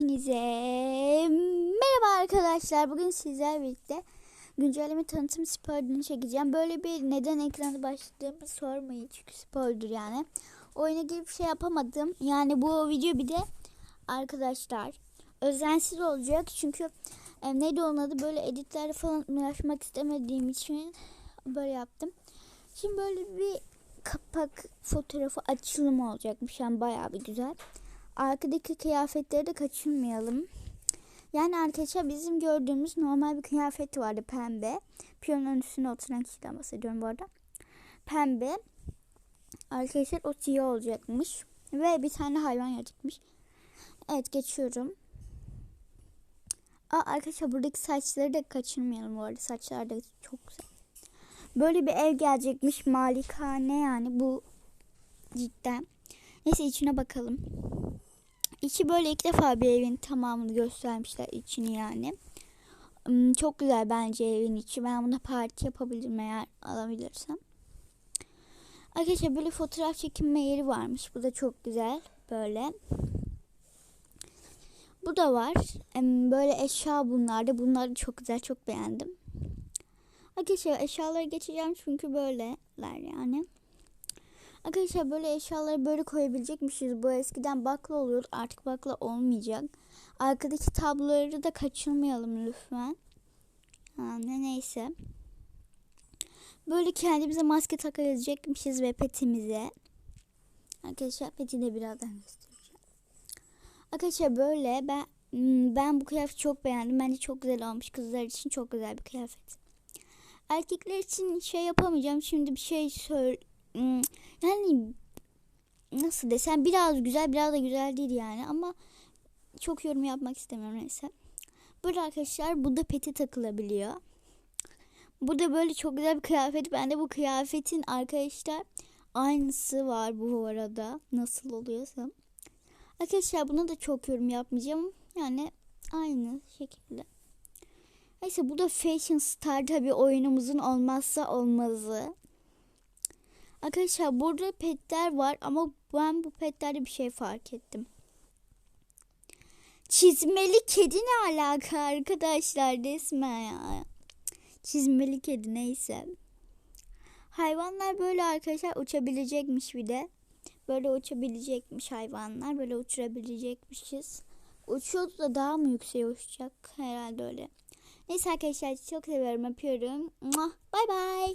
Hepinize merhaba arkadaşlar. Bugün sizler birlikte güncelleme tanıtım spoilerını çekeceğim. Böyle bir neden ekranda başladığımı sormayın çünkü spoiler yani. Oyuna girip şey yapamadım. Yani bu video bir de arkadaşlar özensiz olacak çünkü e, neydi onun adı böyle editlerle falan uğraşmak istemediğim için böyle yaptım. Şimdi böyle bir kapak fotoğrafı açılımı olacakmış yani bayağı bir güzel. Arkadaki kıyafetleri de kaçırmayalım. Yani arkadaşlar bizim gördüğümüz normal bir kıyafet vardı pembe. Piyanonun üstüne oturan kişiden bahsediyorum bu arada. Pembe. Arkadaşlar o siyah olacakmış. Ve bir tane hayvan gelecekmiş. Evet geçiyorum. Aa, arkadaşlar buradaki saçları da kaçırmayalım bu arada. Saçlar da çok güzel. Böyle bir ev gelecekmiş. Malikane yani bu cidden. Neyse içine bakalım. İçi böyle ilk defa bir evin tamamını göstermişler içini yani. Hmm, Çok güzel bence evin içi. Ben buna parti yapabilirim eğer alabilirsem. Arkadaşlar böyle fotoğraf çekinme yeri varmış. Bu da çok güzel. Böyle. Bu da var. Böyle eşya bunlar da. Bunları çok güzel. Çok beğendim. Arkadaşlar eşyaları geçeceğim çünkü böyleler yani. Arkadaşlar böyle eşyaları böyle koyabilecekmişiz. Bu eskiden bakla oluyordu. Artık bakla olmayacak. Arkadaki tabloları da kaçırmayalım lütfen. Yani neyse. Böyle kendimize maske takabilecekmişiz ve petimize. Arkadaşlar peti de birazdan göstereceğim. Arkadaşlar böyle ben hmm, ben bu kıyafeti çok beğendim. Bence çok güzel olmuş. Kızlar için çok güzel bir kıyafet. Erkekler için şey yapamayacağım. Şimdi bir şey söyle Hmm, nasıl desem biraz güzel biraz da güzel değil yani ama çok yorum yapmak istemiyorum neyse. Burada arkadaşlar bu da peti takılabiliyor. Burada böyle çok güzel bir kıyafet. Bende bu kıyafetin arkadaşlar aynısı var bu arada. Nasıl oluyorsa. Arkadaşlar buna da çok yorum yapmayacağım. Yani aynı şekilde. Neyse bu da Fashion Star tabi oyunumuzun olmazsa olmazı. Arkadaşlar burada petler var ama ben bu petlerde bir şey fark ettim. Çizmeli kedi ne alaka arkadaşlar resmen ya. Çizmeli kedi neyse. Hayvanlar böyle arkadaşlar uçabilecekmiş bir de. Böyle uçabilecekmiş hayvanlar. Böyle uçurabilecekmişiz. Uçuyordu da daha mı yükseğe uçacak? Herhalde öyle. Neyse arkadaşlar çok seviyorum. Öpüyorum. Bay bay.